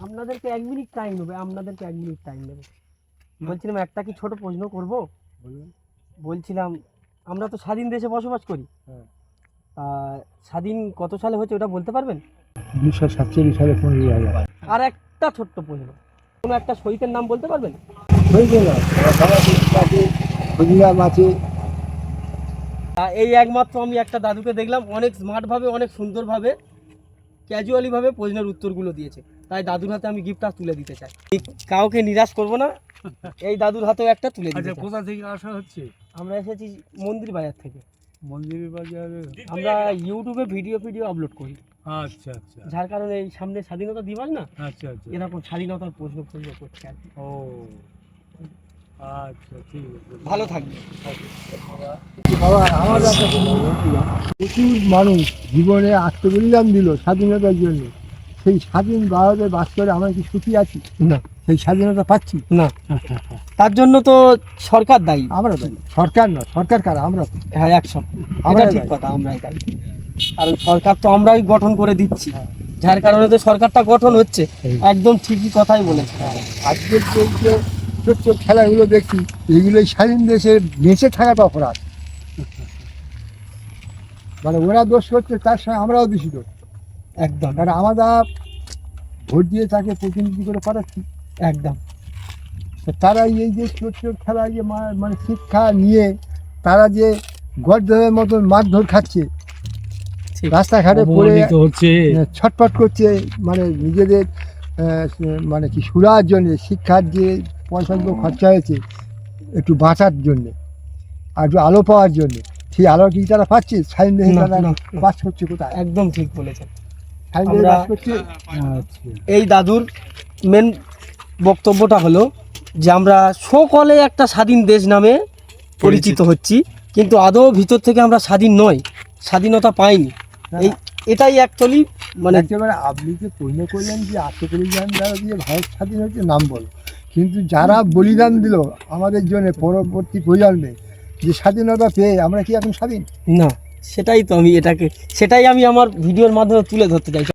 আপনাদেরকে এক minute time নেবে আপনাদেরকে এক মিনিট টাইম নেবে বলছিলাম একটা কি ছোট প্রশ্ন করব? বলছিলাম আমরা তো স্বাধীন দেশে বসবাস করি। হ্যাঁ। স্বাধীন কত সালে হয়েছে ওটা বলতে পারবেন? উনিশশো সাতচল্লিশ সালে পনেরোই হাজার আর একটা ছোট্ট প্রশ্ন কোনো একটা শহীদের নাম বলতে পারবেন? আছে এই একমাত্র আমি একটা দাদুকে দেখলাম অনেক স্মার্টভাবে অনেক সুন্দরভাবে ক্যাজুয়ালিভাবে প্রশ্নের উত্তরগুলো দিয়েছে। তাই দাদুর হাতে আমি গিফটটা তুলে দিতে চাই। কাউকে নিরাশ করব না এই দাদুর হাতেও একটা তুলে দিতে আচ্ছা কোথা থেকে আসা হচ্ছে? আমরা এসেছি মন্দির বাজার থেকে। মন্দির বাজারে? আমরা ইউটিউবে ভিডিও ভিডিও আপলোড করি। আচ্ছা আচ্ছা। যার কারণে এই সামনে স্বাধীনতা দিবস না আচ্ছা আচ্ছা। এরকম স্বাধীনতার প্রশ্ন প্রশ্ন করছে আর ও আচ্ছা ঠিক আছে। ভালো থাকবে। প্রচুর মানুষ জীবনে আত্মবলিদান দিল স্বাধীনতার জন্য। সেই স্বাধীন ভারতে বাস করে আমরা কি সুখী আছি? না। সেই স্বাধীনতা পাচ্ছি? না। তার জন্য তো সরকার দায়ী। আমরা দায়ী। সরকার নয় সরকার কারা? আমরা। হ্যাঁ একশো। আমরা ঠিক কথা আমরাই দায়ী। কারণ সরকার তো আমরাই গঠন করে দিচ্ছি। যার কারণে তো সরকারটা গঠন হচ্ছে। একদম ঠিকই কথাই বলেছে। আজকের যে ছোট ছোট খেলাগুলো দেখছি এগুলোই স্বাধীন দেশে বেঁচে থাকাটা অপরাধ। মানে ওরা দোষ করছে তার সঙ্গে আমরাও দূষিত একদম। কারণ আমরা ভোট দিয়ে তাকে প্রতিনিধি করে পাঠাচ্ছি। একদম। তো তারা এই যে ছোট ছোট খেলা যে মানে শিক্ষা নিয়ে তারা যে গর্ধের মতন মারধর খাচ্ছে। রাস্তাঘাটে পড়ে ছটফট করছে মানে নিজেদের মানে কি সুরার জন্যে শিক্ষার যে পয়সাগুলো খরচা হয়েছে একটু বাঁচার জন্যে আর একটু আলো পাওয়ার জন্যে। সেই আলো কি তারা পাচ্ছে? সাইন না, তারা। বাস করছে কোথায়? একদম ঠিক বলেছেন। আমরা- বাস করছে আচ্ছা। এই দাদুর মেন বক্তব্যটা হলো যে আমরা সকলে একটা স্বাধীন দেশ নামে পরিচিত। হচ্ছি কিন্তু আদৌ ভিতর থেকে আমরা স্বাধীন নয় স্বাধীনতা পাইনি। এই এটাই অ্যাকচুয়ালি মানে একেবারে আপনি যে পূর্ণ করলেন যে আত্মবলিদান দ্বারা দিয়ে ভারত স্বাধীন হচ্ছে নাম বলো। কিন্তু যারা বলিদান দিল আমাদের জন্য পরবর্তী প্রজন্মে যে স্বাধীনতা পেয়ে আমরা কি এখন স্বাধীন? না। সেটাই তো আমি এটাকে সেটাই আমি আমার ভিডিওর মাধ্যমে তুলে ধরতে চাইছি